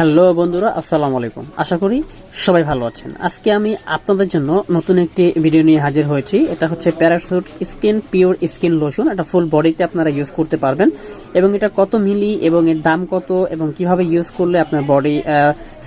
Hello বন্ধুরা, আসসালামু আলাইকুম। আশা করি সবাই ভালো আছেন। আজকে আমি আপনাদের জন্য নতুন একটি ভিডিও নিয়ে হাজির হয়েছি। এটা হচ্ছে Parachute skin pure skin lotion এটা ফুল বডিতে আপনারা ইউজ করতে পারবেন। এবং এটা কত মিলি, এবং এর দাম কত, এবং কীভাবে ইউজ করলে আপনার বডি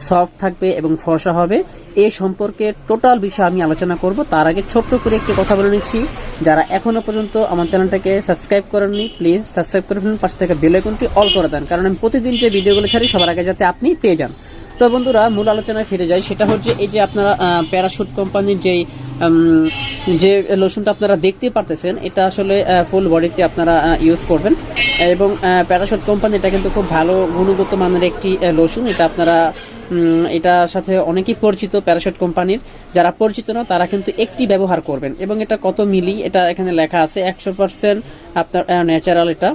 সফট থাকবে এবং ফর্সা হবে, এ সম্পর্কে টোটাল বিষয় আমি আলোচনা করব। তার আগে ছোট্ট করে একটি কথা বলে নিচ্ছি। যারা এখনও পর্যন্ত আমার চ্যানেলটাকে সাবস্ক্রাইব করেননি প্লিজ সাবস্ক্রাইব করে ফেলুন, পাশে থেকে বেল আইকনটি অল করে দেন, কারণ আমি প্রতিদিন যে ভিডিওগুলো ছাড়ি, সবার আগে যাতে আপনি পেয়ে যান। তো বন্ধুরা, মূল আলোচনায় ফিরে যাই, সেটা হচ্ছে এই যে আপনারা প্যারাশুট কোম্পানির যেই যে লোশনটা আপনারা দেখতে পারতেছেন, এটা আসলে ফুল বডিতে আপনারা ইউজ করবেন। এবং প্যারাশুট কোম্পানি এটা কিন্তু খুব ভালো গুণগত মানের একটি লোশন এটা আপনারা এটার সাথে অনেকেই পরিচিত প্যারাশুট কোম্পানির যারা পরিচিত না, তারা কিন্তু একটি ব্যবহার করবেন। এবং এটা কত মিলি, এটা এখানে লেখা আছে, একশো পার্সেন্ট আপনার ন্যাচারাল এটা।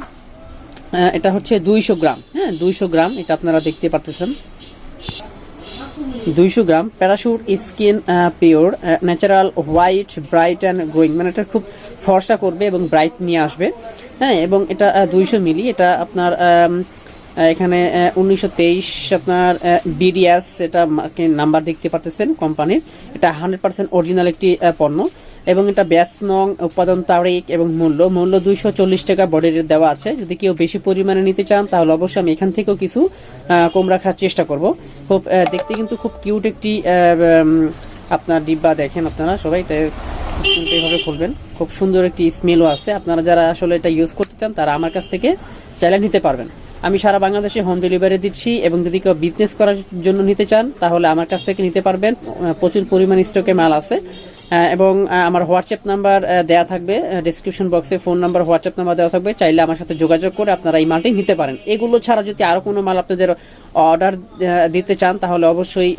এটা হচ্ছে দুইশো গ্রাম। হ্যাঁ দুইশো গ্রাম এটা আপনারা দেখতে পারতেছেন। দুইশো gram Parachute skin pure natural white bright and growing মানে এটা খুব ফর্সা করবে এবং ব্রাইট নিয়ে আসবে। হ্যাঁ এবং এটা দুইশো মিলি। এটা আপনার এখানে উনিশশো তেইশ আপনার বিডিএস এটা নাম্বার দেখতে পারতেছেন কোম্পানির এটা হান্ড্রেড পার্সেন্ট অরিজিনাল একটি পণ্য। এবং এটা ব্যাস নং উৎপাদন তারিখ এবং মূল্য। মূল্য দুইশো চল্লিশ টাকা বডি রেট দেওয়া আছে। যদি কেউ বেশি পরিমাণে নিতে চান, তাহলে অবশ্যই আমি এখান থেকেও কিছু কম রাখার চেষ্টা করব। খুব দেখতে কিন্তু খুব কিউট একটি আপনার ডিব্বা দেখেন আপনারা সবাই এইভাবে খুলবেন। খুব সুন্দর একটি স্মেলও আছে। আপনারা যারা আসলে এটা ইউজ করতে চান, তারা আমার কাছ থেকে চাইলে নিতে পারবেন। আমি সারা বাংলাদেশে হোম ডেলিভারি দিচ্ছি এবং যদি কেউ বিজনেস করার জন্য নিতে চান, তাহলে আমার কাছ থেকে নিতে পারবেন। প্রচুর পরিমাণ স্টকে মাল আছে। এবং আমার হোয়াটসঅ্যাপ নাম্বার দেওয়া থাকবে। ডিসক্রিপশন বক্সে ফোন নাম্বার হোয়াটসঅ্যাপ নাম্বার দেওয়া থাকবে। চাইলে আমার সাথে যোগাযোগ করে আপনারা এই মালটি নিতে পারেন। এগুলো ছাড়া যদি আরও কোনো মাল আপনাদের অর্ডার দিতে চান, তাহলে অবশ্যই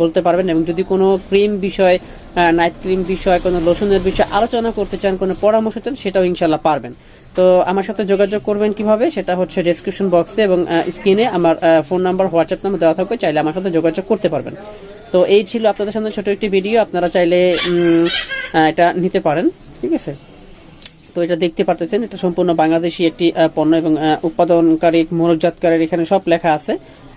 বলতে পারবেন। এবং যদি কোনো ক্রিম বিষয় নাইট ক্রিম বিষয়, কোনো লোশনের বিষয়ে আলোচনা করতে চান, কোনো পরামর্শ চান সেটাও ইনশাল্লাহ পারবেন। তো আমার সাথে যোগাযোগ করবেন কীভাবে, সেটা হচ্ছে ডেসক্রিপশন বক্সে এবং স্ক্রিনে আমার ফোন নাম্বার হোয়াটসঅ্যাপ নাম্বার দেওয়া থাকবে। চাইলে আমার সাথে যোগাযোগ করতে পারবেন। তো এই ছিল আপনাদের সামনে ছোট একটি ভিডিও আপনারা চাইলে এটা নিতে পারেন, ঠিক আছে? তো এটা দেখতে পারতেছেন, এটা সম্পূর্ণ বাংলাদেশি একটি পণ্য এবং উৎপাদনকারী মোরকজাতকারীর এখানে সব লেখা আছে।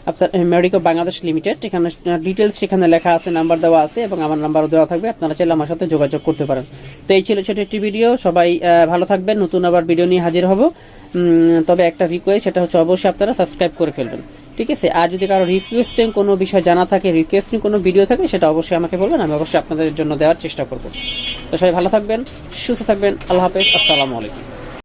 আপনার মেডিকো বাংলাদেশ লিমিটেড এখানে ডিটেলস সেখানে লেখা আছে নাম্বার দেওয়া আছে এবং আমার নাম্বারও দেওয়া থাকবে, আপনারা চাইলে আমার সাথে যোগাযোগ করতে পারেন। তো এই ছিল ছোট একটি ভিডিও সবাই ভালো থাকবেন, নতুন আবার ভিডিও নিয়ে হাজির হব। তবে একটা রিকোয়েস্ট সেটা হচ্ছে অবশ্যই আপনারা সাবস্ক্রাইব করে ফেলবেন। ঠিক আছে? আর যদি কারও রিকোয়েস্টিং কোনো বিষয় জানা থাকে রিকোয়েস্টিং কোনো ভিডিও থাকে, সেটা অবশ্যই আমাকে বলবেন, আমি অবশ্যই আপনাদের জন্য দেওয়ার চেষ্টা করব। তো সবাই ভালো থাকবেন, সুস্থ থাকবেন, আল্লাহ হাফেজ, আসসালামু আলাইকুম।